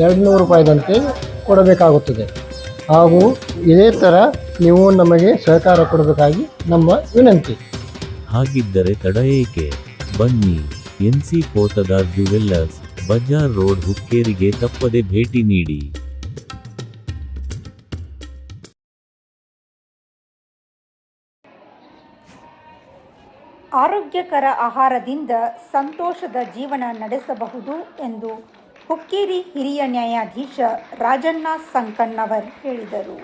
ಎರಡು ನೂರು ರೂಪಾಯಿದಂತೆ ಕೊಡಬೇಕಾಗುತ್ತದೆ. ಹಾಗೂ ಇದೇ ಥರ ನೀವು ನಮಗೆ ಸಹಕಾರ ಕೊಡಬೇಕಾಗಿ ನಮ್ಮ ವಿನಂತಿ. ಹಾಗಿದ್ದರೆ ತಡ ಏಕೆ? ಬನ್ನಿ N C Potdar jewellers Bazar road ಹುಕ್ಕೇರಿಗೆ ತಪ್ಪದೆ ಭೇಟಿ ನೀಡಿ. ಆರೋಗ್ಯಕರ ಆಹಾರದಿಂದ ಸಂತೋಷದ ಜೀವನ ನಡೆಸಬಹುದು ಎಂದು ಹುಕ್ಕೇರಿ ಹಿರಿಯ ನ್ಯಾಯಾಧೀಶ ರಾಜಣ್ಣ ಸಂಕಣ್ಣವರ್ ಹೇಳಿದರು.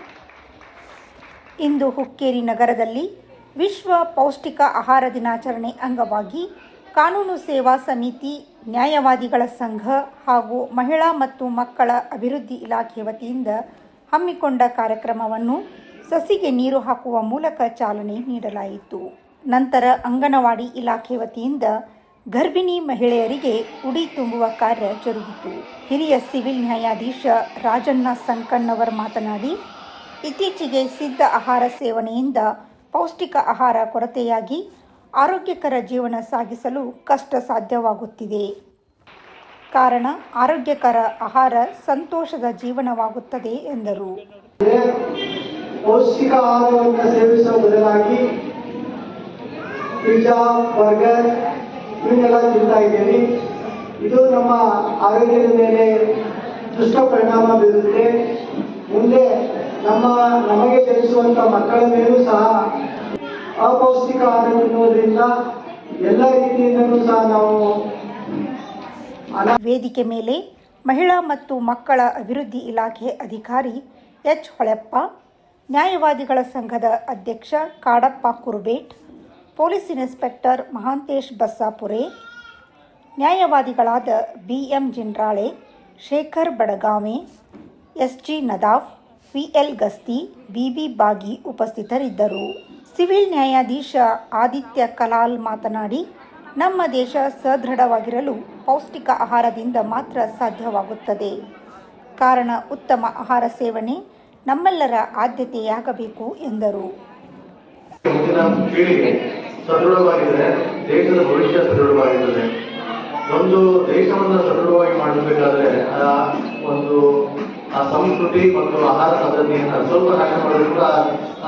ಇಂದು ಹುಕ್ಕೇರಿ ನಗರದಲ್ಲಿ ವಿಶ್ವ ಪೌಷ್ಟಿಕ ಆಹಾರ ದಿನಾಚರಣೆ ಅಂಗವಾಗಿ ಕಾನೂನು ಸೇವಾ ಸಮಿತಿ, ನ್ಯಾಯವಾದಿಗಳ ಸಂಘ ಹಾಗೂ ಮಹಿಳಾ ಮತ್ತು ಮಕ್ಕಳ ಅಭಿವೃದ್ಧಿ ಇಲಾಖೆ ವತಿಯಿಂದ ಹಮ್ಮಿಕೊಂಡ ಕಾರ್ಯಕ್ರಮವನ್ನು ಸಸಿಗೆ ನೀರು ಹಾಕುವ ಮೂಲಕ ಚಾಲನೆ ನೀಡಲಾಯಿತು. ನಂತರ ಅಂಗನವಾಡಿ ಇಲಾಖೆ ವತಿಯಿಂದ ಗರ್ಭಿಣಿ ಮಹಿಳೆಯರಿಗೆ ಉಡಿ ತುಂಬುವ ಕಾರ್ಯ ಜರುಗಿತು. ಹಿರಿಯ ಸಿವಿಲ್ ನ್ಯಾಯಾಧೀಶ ರಾಜಣ್ಣ ಸಂಕಣ್ಣವರ್ ಮಾತನಾಡಿ, ಇತ್ತೀಚೆಗೆ ಸಿದ್ಧ ಆಹಾರ ಸೇವನೆಯಿಂದ ಪೌಷ್ಟಿಕ ಆಹಾರ ಕೊರತೆಯಾಗಿ ಆರೋಗ್ಯಕರ ಜೀವನ ಸಾಗಿಸಲು ಕಷ್ಟ ಸಾಧ್ಯವಾಗುತ್ತಿದೆ. ಕಾರಣ, ಆರೋಗ್ಯಕರ ಆಹಾರ ಸಂತೋಷದ ಜೀವನವಾಗುತ್ತದೆ ಎಂದರು. ಪೌಷ್ಟಿಕ ಆಹಾರವನ್ನು ಸೇವಿಸುವ ಬದಲಾಗಿ ಪಿಜ್ಜಾ, ಬರ್ಗರ್ ಇವನ್ನೆಲ್ಲ ತಿಂತಾ ಇದ್ದೀವಿ ಇದು ನಮ್ಮ ಆರೋಗ್ಯದ ಮೇಲೆ ದುಷ್ಟ ಪರಿಣಾಮ ಬೀರುತ್ತೆ. ಮುಂದೆ ನಮ್ಮ ನಮಗೆ ಜನಿಸುವಂಥ ಮಕ್ಕಳ ಮೇಲೂ ಸಹ ಅಪೌಷ್ಟಿಕ ಆಹಾರ ತಿನ್ನುವುದರಿಂದ ಎಲ್ಲ ರೀತಿಯಿಂದಲೂ ಸಹ ನಾವು ವೇದಿಕೆ ಮೇಲೆ ಮಹಿಳಾ ಮತ್ತು ಮಕ್ಕಳ ಅಭಿವೃದ್ಧಿ ಇಲಾಖೆ ಅಧಿಕಾರಿ ಎಚ್ ಹೊಳೆಪ್ಪ, ನ್ಯಾಯವಾದಿಗಳ ಸಂಘದ ಅಧ್ಯಕ್ಷ Kadappa Kurubet police inspector Mahantesh Bassapure, ನ್ಯಾಯವಾದಿಗಳಾದ B M Jindrale, Shekhar Badagame S G Nadaf V L Gasti B B Bagi ಉಪಸ್ಥಿತರಿದ್ದರು. ಸಿವಿಲ್ ನ್ಯಾಯಾಧೀಶ ಆದಿತ್ಯ ಕಲಾಲ್ ಮಾತನಾಡಿ, ನಮ್ಮ ದೇಶ ಸದೃಢವಾಗಿರಲು ಪೌಷ್ಟಿಕ ಆಹಾರದಿಂದ ಮಾತ್ರ ಸಾಧ್ಯವಾಗುತ್ತದೆ. ಕಾರಣ ಉತ್ತಮ ಆಹಾರ ಸೇವನೆ ನಮ್ಮೆಲ್ಲರ ಆದ್ಯತೆಯಾಗಬೇಕು ಎಂದರು. ಸದೃಢವಾಗಿದ್ರೆ ದೇಶದ ಭವಿಷ್ಯ ಸದೃಢವಾಗಿರ್ತದೆ. ಒಂದು ದೇಶವನ್ನು ಸದೃಢವಾಗಿ ಮಾಡಬೇಕಾದ್ರೆ ಆ ಒಂದು, ಆ ಸಂಸ್ಕೃತಿ ಮತ್ತು ಆಹಾರ ಪದ್ಧತಿಯನ್ನು ಸ್ವಲ್ಪ ನಾಶ ಮಾಡೋದ್ರಿಂದ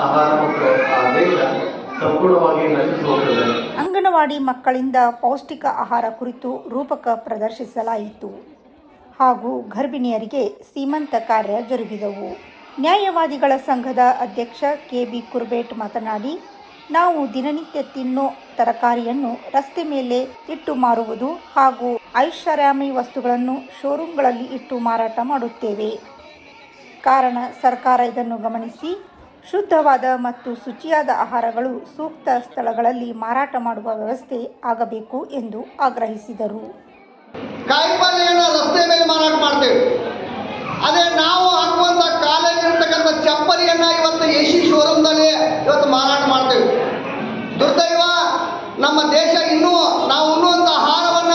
ಆಹಾರ ಮತ್ತು ಆ ದೇಶ ಸಂಪೂರ್ಣವಾಗಿ ನಶಿಸಿ ಹೋಗ್ತದೆ. ಅಂಗನವಾಡಿ ಮಕ್ಕಳಿಂದ ಪೌಷ್ಟಿಕ ಆಹಾರ ಕುರಿತು ರೂಪಕ ಪ್ರದರ್ಶಿಸಲಾಯಿತು. ಹಾಗೂ ಗರ್ಭಿಣಿಯರಿಗೆ ಸೀಮಂತ ಕಾರ್ಯ ಜರುಗಿದವು. ನ್ಯಾಯವಾದಿಗಳ ಸಂಘದ ಅಧ್ಯಕ್ಷ ಕೆ ಬಿ ಕುರ್ಬೇಟ್ ಮಾತನಾಡಿ ನಾವು ದಿನನಿತ್ಯ ತಿನ್ನೋ ತರಕಾರಿಯನ್ನು ರಸ್ತೆ ಮೇಲೆ ಇಟ್ಟು ಮಾರುವುದು ಹಾಗೂ ಐಷಾರಾಮಿ ವಸ್ತುಗಳನ್ನು ಶೋರೂಮ್ಗಳಲ್ಲಿ ಇಟ್ಟು ಮಾರಾಟ ಮಾಡುತ್ತೇವೆ. ಕಾರಣ ಸರ್ಕಾರ ಇದನ್ನು ಗಮನಿಸಿ, ಶುದ್ಧವಾದ ಮತ್ತು ಶುಚಿಯಾದ ಆಹಾರಗಳು ಸೂಕ್ತ ಸ್ಥಳಗಳಲ್ಲಿ ಮಾರಾಟ ಮಾಡುವ ವ್ಯವಸ್ಥೆ ಆಗಬೇಕು ಎಂದು ಆಗ್ರಹಿಸಿದರು. ರಸ್ತೆ ಮೇಲೆ ಮಾರಾಟ ಮಾಡ್ತೇವೆ. ಅದೇ ನಾವು ಹಾಕುವಂತ ಕಾಲಲ್ಲಿರ್ತಕ್ಕಂಥ ಚಪ್ಪಲಿಯನ್ನ ಇವತ್ತು ಎಸಿ ಶೋರೂಮ್ ಶೋರೂಮ್ದಲ್ಲಿ ಇವತ್ತು ಮಾರಾಟ ನಮ್ಮ ದೇಶ ಇನ್ನೂ ನಾವು ಉಣ್ಣುವಂಥ ಆಹಾರವನ್ನ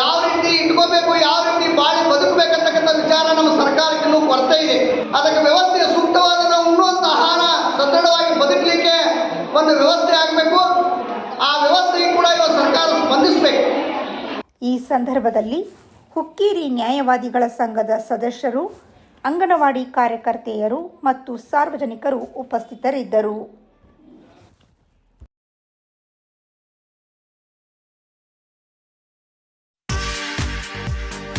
ಯಾವ ರೀತಿ ಇಟ್ಕೋಬೇಕು, ಯಾವ ರೀತಿ ಬಾಳಿ ಬದುಕಬೇಕಂತಕ್ಕಂಥ ವಿಚಾರ ನಮ್ಮ ಸರ್ಕಾರಕ್ಕೆ ಇನ್ನೂ ಕೊರತೆ ಇದೆ. ಅದಕ್ಕೆ ವ್ಯವಸ್ಥೆ ಸೂಕ್ತವಾದ ನಾವು ಉಣ್ಣುವಂಥ ಆಹಾರ ಸದೃಢವಾಗಿ ಬದುಕಲಿಕ್ಕೆ ಒಂದು ವ್ಯವಸ್ಥೆ ಆಗಬೇಕು. ಆ ವ್ಯವಸ್ಥೆಗೆ ಕೂಡ ಇವಾಗ ಸರ್ಕಾರ ಸ್ಪಂದಿಸಬೇಕು. ಈ ಸಂದರ್ಭದಲ್ಲಿ ಹುಕ್ಕೇರಿ ನ್ಯಾಯವಾದಿಗಳ ಸಂಘದ ಸದಸ್ಯರು, ಅಂಗನವಾಡಿ ಕಾರ್ಯಕರ್ತೆಯರು ಮತ್ತು ಸಾರ್ವಜನಿಕರು ಉಪಸ್ಥಿತರಿದ್ದರು.